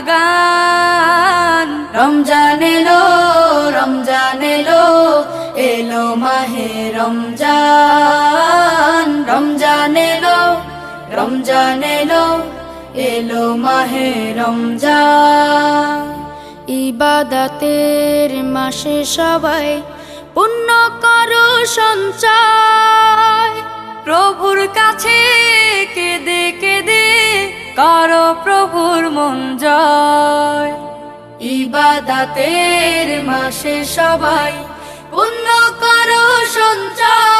বাগান। রমজান এলো রমজান এলো এলো মাহে রমজান। রমজান এলো রমজান এলো এলো মাহে রমজান। ইবাদাতের মাসে সবাই পুণ্য করো সঞ্চয় করো প্রভুর মন জয়। ইবাদাতের মাসে সবাই পুণ্য করো সঞ্চয়।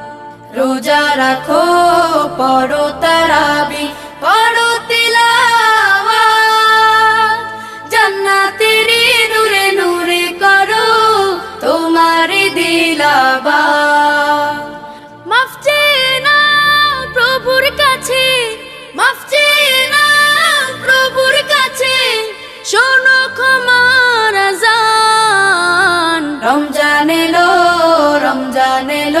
রোজা রাখো, পড়ো তারাবি, পড়ো তিলাওয়া জান্নাতের নূরে নূরে করো তোমার দিলাবা প্রভুর কাছে প্রভুর কাছে। রমজান এলো রমজান এলো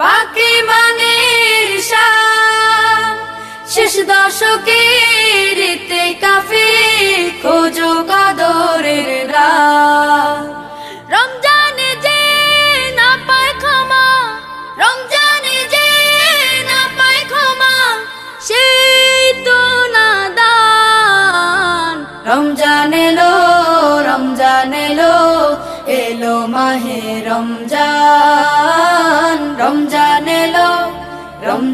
পাকি সাথ শেষ দশকের রীতি কাফে খোঁজো কদরের না রমজানে তো এলো এলো মাহে রমজান।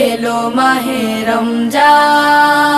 এলো মাহে রমজান।